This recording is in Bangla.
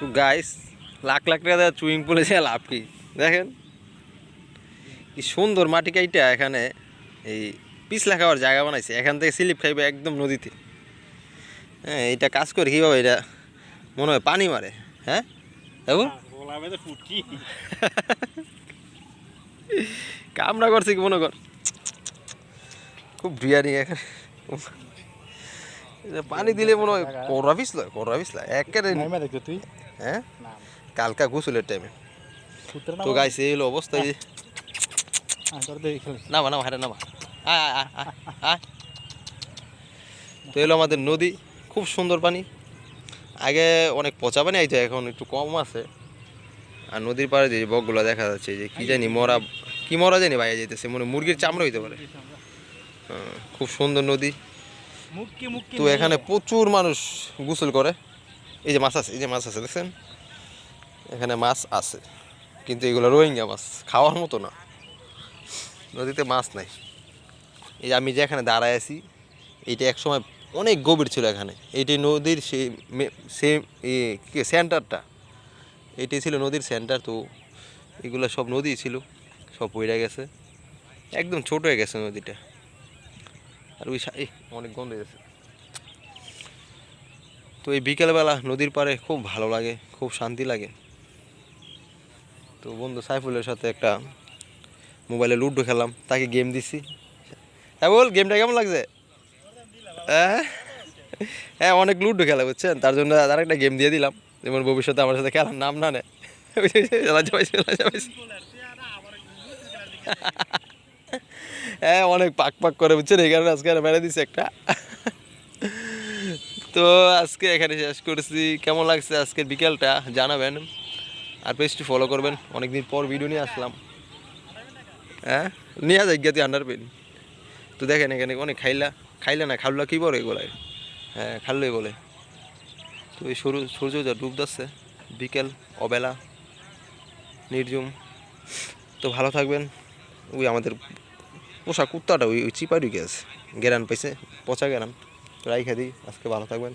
তো গাইস লাখ লাখ টাকা দেওয়া সুইমিং পুলে যা লাভ কি? দেখেন, কি সুন্দর মাটি কাইটা এখানে এই পিছলা খাওয়ার জায়গা বানাইছে। এখান থেকে স্লিপ খাইবে একদম নদীতে। হ্যাঁ এটা কাজ করে কীভাবে এটা মনে হয় পানি মারে হ্যাঁ? দেখো গোলা বেঁধে ফুটকি কামড়া করছে কি মনে কর? খুব বিয়ারি এখানে। পানি দিলে মনে হয় কোরা পিছলা কোরা পিছলা একেবারে তুই? হ্যাঁ না কালকা গোসলের টাইমে তো গাইছে এই হলো অবস্থা এই। নামা নামা হারে নামা। তো এলো আমাদের নদী খুব সুন্দর পানি। আগে অনেক পচা পানি আইতো এখন একটু কম আছে। আর নদীর পাড়ে যে বকগুলো দেখা যাচ্ছে যে কি জানি মরা কি মরা জানি বাইরে যেতেছে মনে মুরগির চামড়া হইতে পারে। হ্যাঁ, খুব সুন্দর নদী। তো এখানে প্রচুর মানুষ গোসল করে। এই যে মাছ আছে এই যে মাছ আছে দেখছেন? এখানে মাছ আছে কিন্তু এগুলো রোহিঙ্গা মাছ খাওয়ার মতো না। নদীতে মাছ নাই। এই যে আমি যে এখানে দাঁড়ায় আছি এইটা একসময় অনেক গভীর ছিল এখানে। এইটি নদীর সেই সেম সেন্টারটা। এইটাই ছিল নদীর সেন্টার তো এগুলো সব নদী ছিল সব পড়ে গেছে। একদম ছোট হয়ে গেছে নদীটা। আর ওই অনেক গন্ধ গেছে। তো এই বিকেলবেলা নদীর পাড়ে খুব ভালো লাগে, খুব শান্তি লাগে। তো বন্ধু সাইফুলের সাথে একটা মোবাইলে লুডো খেলাম তাকে গেম দিছি। হ্যাঁ বল, গেমটা কেমন লাগছে? হ্যাঁ হ্যাঁ অনেক লুডো খেলা, বুঝছেন? তার জন্য আর একটা গেম দিয়ে দিলাম। যেমন ভবিষ্যতে আমার সাথে খেলার নাম না নেয় লজ্জা পাইছি, লজ্জা পাইছি। হ্যাঁ অনেক পাক পাক করে, বুঝছেন? এই কারণে আজকে আর মেরে দিছে একটা। তো আজকে এখানে শেষ করছি। কেমন লাগছে আজকের বিকেলটা? জানাবেন। আর পেজটি ফলো করবেন। অনেকদিন পর ভিডিও নিয়ে আসলাম। হ্যাঁ? নিয়ে যাই গিয়ে তুই আন্ডার পেন তো দেখেন এখানে অনেক খাইলা। খাইলা না খাল্লা কী বলে এগুলাই হ্যাঁ খাল্লই বলে। তো এই সরু সূর্য যা ডুব যাচ্ছে, বিকেল, অবেলা, নির্জুম। তো ভালো থাকবেন। ওই আমাদের পোষা কুত্তাটা ওই চিপাই ঢুকে আছে গেরান পাইছে, পচা গেরান। রাইখা দিই আজকে ভালো থাকবেন।